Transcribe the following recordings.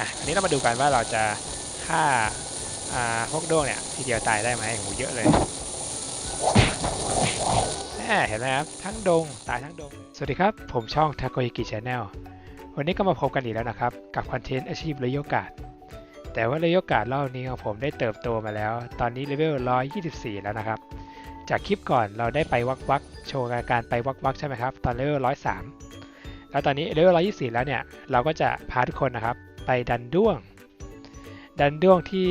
อะอันนี้เรามาดูกันว่าเราจะฆ่าอ่าพวกโด้งเนี่ยทีเดียวตายได้ไหมโหเยอะเลยแหมเห็นไหมครับทั้งดงตายทั้งดง สวัสดีครับ ผมช่อง t a k o y a k i Channel วันนี้ก็มาพบกันอีกแล้วนะครับ กับคอนเทนต์อาชีพเรโยกาดแต่ว่าเรโยกาดรอบนี้ของผมได้เติบโตมาแล้ว ตอนนี้เลเวล 124 แล้วนะครับ จากคลิปก่อนเราได้ไปวักวักโชว์การไปวักวักใช่ไหมครับ ตอนเลเวล 103 แล้วตอนนี้เลเวล 124 แล้วเนี่ยเราก็จะพาทุกคนนะครับ ไปดันด้วง ดันด้วงที่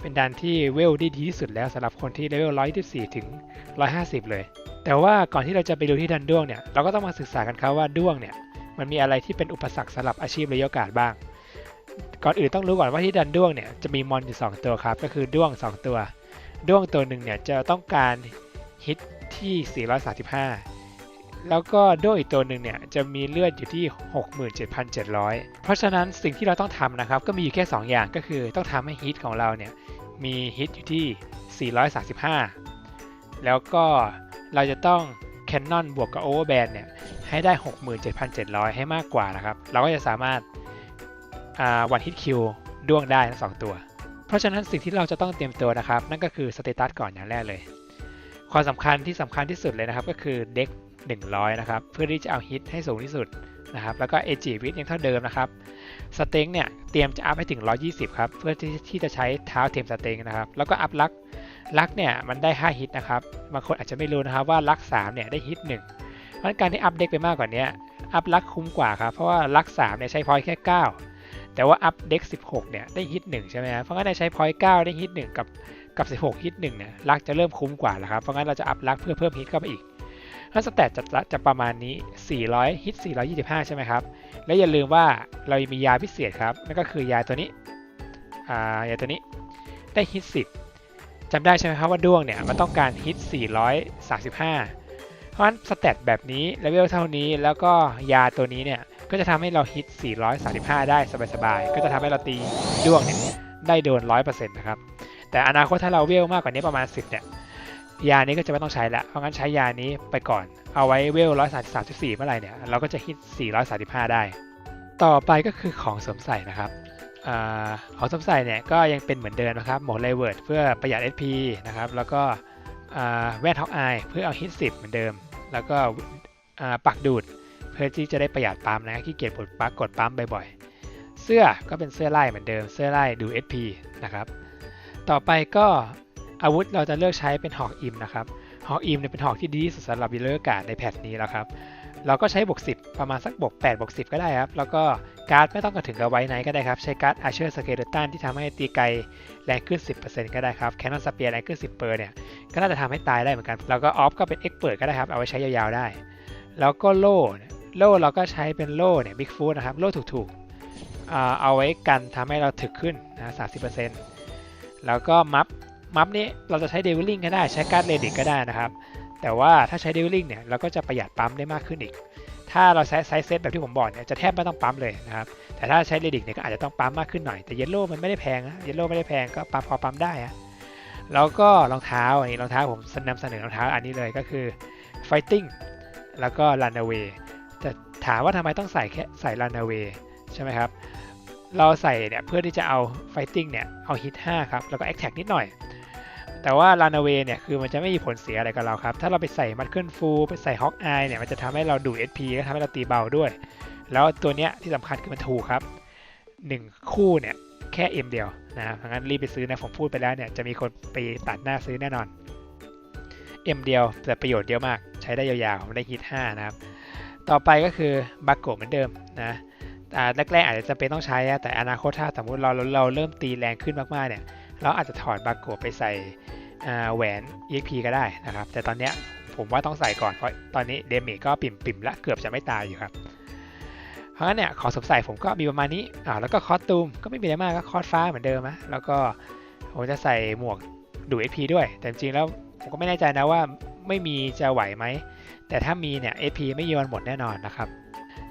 เป็นดันที่เวลได้ดีที่สุดแล้วสำหรับคนที่เลเวล124 ถึง 150 เลย แต่ว่าก่อนที่เราจะไปดูที่ดันด้วงเนี่ยเราก็ต้องมาศึกษากันครับว่าด้วงเนี่ยมันมีอะไรที่เป็นอุปสรรคสำหรับอาชีพระยะกาศบ้าง ก่อนอื่นต้องรู้ก่อนว่าที่ดันด้วงเนี่ยจะมีมอนอยู่ 2 ตัวครับ ก็คือด้วง 2 ตัว ด้วงตัวหนึ่งเนี่ยจะต้องการฮิตที่ 435 แล้วก็ด้วงอีกตัวหนึ่งเนี่ยจะมีเลือดอยู่ที่ 67,700 เพราะฉะนั้นสิ่งที่เราต้องทำนะครับ ก็มีอยู่แค่ 2 อย่างก็คือต้องทำให้ฮิตของเราเนี่ยมีฮิตอยู่ที่ 435 แล้วก็เราจะต้องแคนนอนบวกกับโอเวอร์แบนเนี่ยให้ได้ 67,700 ให้มากกว่านะครับ เราก็จะสามารถวันฮิตคิวด้วงได้ทั้งสองตัว เพราะฉะนั้นสิ่งที่เราจะต้องเตรียมตัวนะครับ นั่นก็คือสเตตัสก่อนอย่างแรกเลย ความสำคัญที่สำคัญที่สุดเลยนะครับ ก็คือเด็ก 100 นะครับ เพื่อที่จะเอาฮิตให้สูงที่สุดนะครับ แล้วก็เอจิวิทยังเท่าเดิมนะครับสเต็งเนี่ยเตรียมจะอัพให้ถึง 120 ครับ เพื่อที่ที่จะใช้เท้าเทมสเต็งนะครับ แล้วก็อัพลักลักเนี่ยมันได้ 5 ฮิตนะครับ บางคนอาจจะไม่รู้นะครับว่าลัก 3 เนี่ยได้ฮิต1เพราะการที่อัพเด็กไปมากกว่านี้อัพลักคุ้มกว่าครับ เพราะว่าลัก 3 เนี่ยใช้พอยต์แค่ 9 แต่ว่าอัพเด็ก 16 เนี่ยได้ฮิต1ใช่ไหมครับเพราะงั้นใช้พอยต์ 9 ได้ฮิต1กับกับ 16 ฮิต1เนี่ยลักจะเริ่มคุ้มกว่าแล้วครับ เพราะงั้นเราจะอัพลักเพื่อเพิ่มฮิตเข้าไปอีก ถ้าสแตทจะจะประมาณนี้ 400 ฮิต 425 ใช่ไหมครับ และอย่าลืมว่าเรามียาพิเศษครับ นั่นก็คือยาตัวนี้ อ่า ยาตัวนี้ ได้ฮิต 10จำได้ใช่ไหมครับว่าด้วงเนี่ย มันต้องการฮิต 435 เพราะฉะนั้นสแตทแบบนี้เลเวลเท่านี้ แล้วก็ยาตัวนี้เนี่ย ก็จะทำให้เราฮิต 435 ได้สบายๆ ก็จะทำให้เราตีด้วงเนี่ย ได้โดน 100%นะครับ แต่อนาคตถ้าเราเวลมากกว่านี้ประมาณ 10 เนี่ย ยานี้ก็จะไม่ต้องใช้ล้วเพราะงั้นใช้ยานี้ไปก่อน เอาไว้เวล134เมื่อไหร่เนี่ยเราก็จะฮิต435ได้ ต่อไปก็คือของสวมใส่นะครับอของสวมใส่เนี่ยก็ยังเป็นเหมือนเดิมนะครับ หมดไลเวิร์ดเพื่อประหยัด SP นะครับ แล้วก็แว่นฮอกอายเพื่อเอาฮิต10เหมือนเดิม แล้วก็ปักดูดเพื่อที่จะได้ประหยัดปั๊มนะขี้เกียจกดปั๊มกดปั๊มบ่อยๆ เสื้อก็เป็นเสื้อไล่เหมือนเดิม เสื้อไล่ดู SP นะครับ ต่อไปก็ อาวุธเราจะเลือกใช้เป็นหอกอิมนะครับ หอกอิมเนี่ยเป็นหอกที่ดีที่สุดสำหรับวิลเลอร์การ์ดในแพทนี้แล้วครับ เราก็ใช้บวก10 ประมาณสักบวก8บวก10 ก็ได้ครับ แล้วก็การ์ดไม่ต้องกระถึงกับไว้ไหนก็ได้ครับ ใช้การ์ดอาเชอร์สเกเลตันที่ทำให้ตีไกลแรงขึ้น 10%ก็ได้ครับ แคนนอนสเปียร์แรงขึ้น 10เปอร์เนี่ย ก็น่าจะทำให้ตายได้เหมือนกัน แล้วก็ออฟก็เป็นเอ็กเปิดก็ได้ครับ เอาไว้ใช้ยาวๆได้ แล้วก็โล่ โล่เราก็ใช้เป็นโล่เนี่ยบิ๊กฟูดนะครับ โล่ถูกๆ เอาไว้กันทำให้เราถึกขึ้นนะ30%แล้วก็มัฟ มัฟนี้เราจะใช้เดวิลลิงก็ได้ใช้การ์ดเรดิกก็ได้นะครับ แต่ว่าถ้าใช้เดวิลลิงเนี่ยเราก็จะประหยัดปั๊มได้มากขึ้นอีก ถ้าเราใช้ไซส์เซตแบบที่ผมบอกเนี่ยจะแทบไม่ต้องปั๊มเลยนะครับ แต่ถ้าใช้เรดิกเนี่ยก็อาจจะต้องปั๊มมากขึ้นหน่อย แต่เยลโล่มันไม่ได้แพงนะเยลโล่ไม่ได้แพงก็ปั๊มพอปั๊มได้อะแล้วก็รองเท้าอันนี้รองเท้าผมนำเสนอรองเท้าอันนี้เลยก็คือ fighting แล้วก็ runaway แต่ถามว่าทำไมต้องใส่แค่ใส่ runaway ใช่ไหมครับเราใส่เนี่ยเพื่อที่จะเอา fighting เนี่ยเอาฮิต5ครับ แล้วก็ attack นิดหน่อย แต่ว่า Runaway เนี่ยคือมันจะไม่มีผลเสียอะไรกับเราครับ ถ้าเราไปใส่มัดเคิลฟูไปใส่ฮอกอายเนี่ยมันจะทำให้เราดูด SP ก็ทำให้เราตีเบาด้วย แล้วตัวเนี้ยที่สำคัญคือมันถูกครับ 1 คู่เนี่ยแค่ M เดียวนะครับงั้นรีบไปซื้อนะผมพูดไปแล้วเนี่ยจะมีคนไปตัดหน้าซื้อแน่นอน M เดียวแต่ประโยชน์เยอะมาก ใช้ได้ยาวๆไม่ได้ฮิต5นะครับ ต่อไปก็คือบักโกเหมือนเดิมนะแรกๆอาจจะจำเป็นต้องใช้ แต่อนาคตถ้าสมมติเราเราเริ่มตีแรงขึ้นมากๆเนี่ยเราอาจจะถอดบาโกไปใส่ แหวน EXP ก็ได้นะครับ แต่ตอนนี้ผมว่าต้องใส่ก่อนเพราะตอนนี้เดเมจก็ปิ่มปิ่มละเกือบจะไม่ตายอยู่ครับเพราะงั้นเนี่ยขอสมใส่ผมก็มีประมาณนี้อ่าแล้วก็คอสตูมก็ไม่มีอะไรมากก็คอสฟ้าเหมือนเดิมนะแล้วก็ผมจะใส่หมวกดู SP ด้วย แต่จริงๆแล้วผมก็ไม่แน่ใจนะว่าไม่มีจะไหวไหม แต่ถ้ามีเนี่ย SP ไม่ยอนหมดแน่นอนนะครับ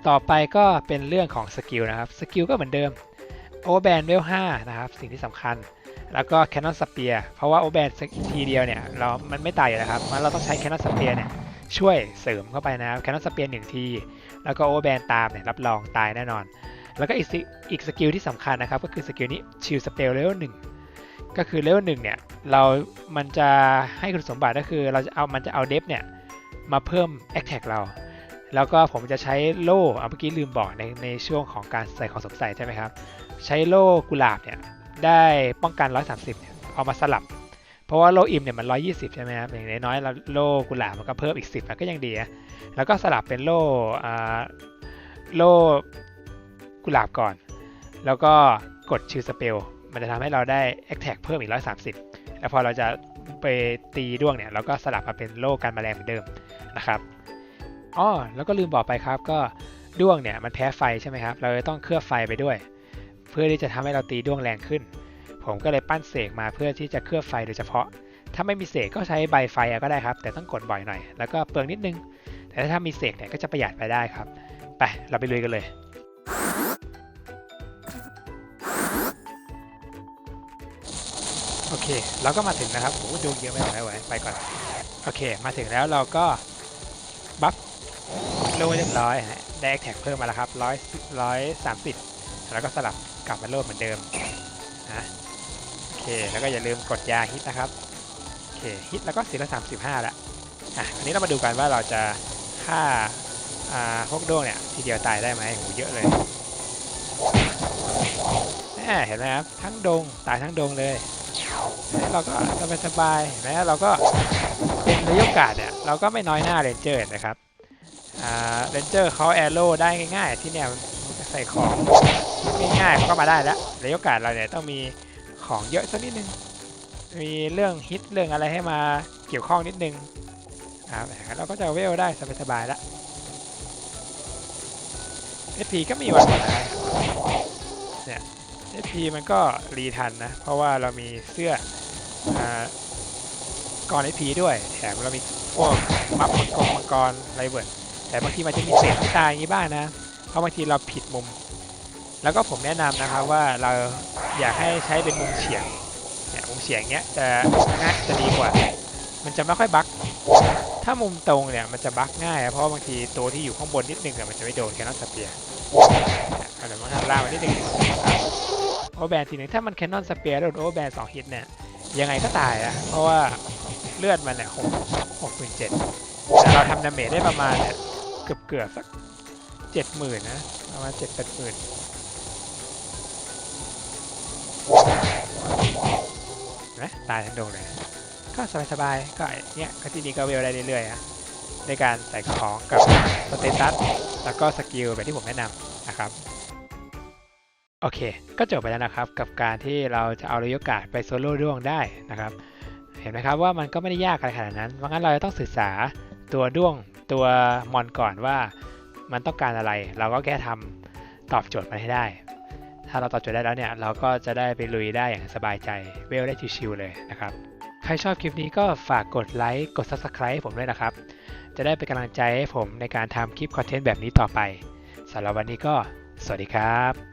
ต่อไปก็เป็นเรื่องของสกิลนะครับ สกิลก็เหมือนเดิม โอเวอร์แบนเวล5นะครับ สิ่งที่สำคัญ แล้วก็ Canon Spear เพราะว่าโอแบนทีเดียวเนี่ยเรา มันไม่ตายอยู่แล้วครับมันเราต้องใช้ Canon Spear เนี่ยช่วยเสริมเข้าไปนะครับ Canon Spear หนึ่งที แล้วก็โอแบนตามเนี่ยรับรองตายแน่นอน แล้วก็อีกสิอีกสกิลที่สำคัญนะครับ ก็คือสกิลนี้ชิลสเปลเลเวลหนึ่งก็คือเลเวลหนึ่งเนี่ยเรา มันจะให้คุณสมบัติก็คือเราจะเอา มันจะเอาเดฟเนี่ยมาเพิ่มแอคแท็กเราแล้วก็ผมจะใช้โล่เอาเมื่อกี้ลืมบอกในในช่วงของการใส่ของสวมใส่ใช่ไหมครับ ใช้โล่กุหลาบเนี่ยได้ป้องกัน 130เนี่ยเอามาสลับ เพราะว่าโล่อิมเนี่ยมัน 120 ใช่ไหมครับอย่างน้อยๆเราโล่กุหลาบมันก็เพิ่มอีก 10 มันก็ยังดีนะแล้วก็สลับเป็นโล่อ่าโล่กุหลาบก่อน แล้วก็กดชิลสเปลมันจะทำให้เราได้แอคแท็กเพิ่มอีก 130 แล้วพอเราจะไปตีด้วงเนี่ยเราก็สลับมาเป็นโล่กันแมลงเหมือนเดิมนะครับอ๋อแล้วก็ลืมบอกไปครับก็ด้วงเนี่ยมันแพ้ไฟใช่ไหมครับ เราจะต้องเคลือบไฟไปด้วย เพื่อที่จะทำให้เราตีด้วงแรงขึ้น ผมก็เลยปั้นเสกมาเพื่อที่จะเคลือบไฟโดยเฉพาะ ถ้าไม่มีเสกก็ใช้ใบไฟก็ได้ครับ แต่ต้องกดบ่อยหน่อย แล้วก็เปลืองนิดนึง แต่ถ้ามีเสกเนี่ยก็จะประหยัดไปได้ครับ ไป เราไปลุยกันเลยโอเค เราก็มาถึงนะครับโอ้ดูเยอะไม่ไหวไม่ไหวไปก่อน โอเค มาถึงแล้วเราก็บัฟโลเรียบร้อยฮะได้แท็กเพิ่มมาแล้วครับร้อยร้อยสามสิบแล้วก็สลับ กลับมาโลดเหมือนเดิมนะโอเคแล้วก็อย่าลืมกดยาฮิตนะครับโอเคฮิตแล้วก็สี่ร้อยสามสิบห้าละอะอันนี้เรามาดูกันว่าเราจะฆ่าอ่าพวกด้วงเนี่ยทีเดียวตายได้ไหมโหเยอะเลยแหมเห็นไหมครับทั้งดงตายทั้งดงเลยเราก็สบายสบายเห็นไหมเราก็เป็นระยกกาดเนี่ยเราก็ไม่น้อยหน้าเรนเจอร์นะครับอ่าเรนเจอร์เขาแอโร่ได้ง่ายๆที่เนี่ย ใส่ของง่ายๆเขาก็มาได้แล้วระยกกาดเราเนี่ยต้องมีของเยอะสักนิดนึง มีเรื่องฮิตเรื่องอะไรให้มาเกี่ยวข้องนิดนึงครับเราก็จะเวลได้สบายๆแล้ว SP ก็มีวันนะเนี่ย SP มันก็รีทันนะ เพราะว่าเรามีเสื้ออ่าก่อน SP ด้วย แถมเรามีพวกมัฟมังกรมังกรไรเบิร์ดแต่บางทีมันจะมีเศษที่ตายอย่างนี้บ้างนะ เพราะบางทีเราผิดมุม แล้วก็ผมแนะนำนะครับว่าเราอยากให้ใช้เป็นมุมเฉียงเนี่ยมุมเฉียงเนี้ยจะง่ายจะดีกว่า มันจะไม่ค่อยบั๊กถ้ามุมตรงเนี่ยมันจะบั๊กง่าย เพราะบางทีตัวที่อยู่ข้างบนนิดนึงอะมันจะไม่โดนแคนนอนสเปียร์เอาเดี๋ยวมันล่ามานิดนึงโอเวอร์แบนทีหนึ่งถ้ามันแคนนอนสเปียร์โดนโอเวอร์แบนสองฮิตเนี่ยยังไงก็ตายอะเพราะว่าเลือดมันเนี่ยหกหกหมื่นเจ็ดแต่เราทำดาเมจได้ประมาณเนี่ยเกือบเกือบสัก เจ็ดหมื่นนะประมาณเจ็ดแปดหมื่นนะตายทั้งดงเลยก็สบายๆก็เนี่ยก็ที่นี่ก็เวลได้เรื่อยๆนะในการใส่ของกับสเตตัสแล้วก็สกิลแบบที่ผมแนะนำนะครับโอเค ก็จบไปแล้วนะครับกับการที่เราจะเอารโยกาสไปโซโล่ด้วงได้นะครับ เห็นไหมครับว่ามันก็ไม่ได้ยากอะไรขนาดนั้น เพราะงั้นเราจะต้องศึกษาตัวด้วงตัวมอนก่อนว่า มันต้องการอะไร เราก็แค่ทำตอบโจทย์มันให้ได้ ถ้าเราตอบโจทย์ได้แล้วเนี่ย เราก็จะได้ไปลุยได้อย่างสบายใจ เวลได้ชิวๆเลยนะครับ ใครชอบคลิปนี้ก็ฝากกดไลค์ กด Subscribe ให้ผมด้วยนะครับ จะได้เป็นกำลังใจให้ผมในการทำคลิปคอนเทนต์แบบนี้ต่อไปสำหรับวันนี้ก็ สวัสดีครับ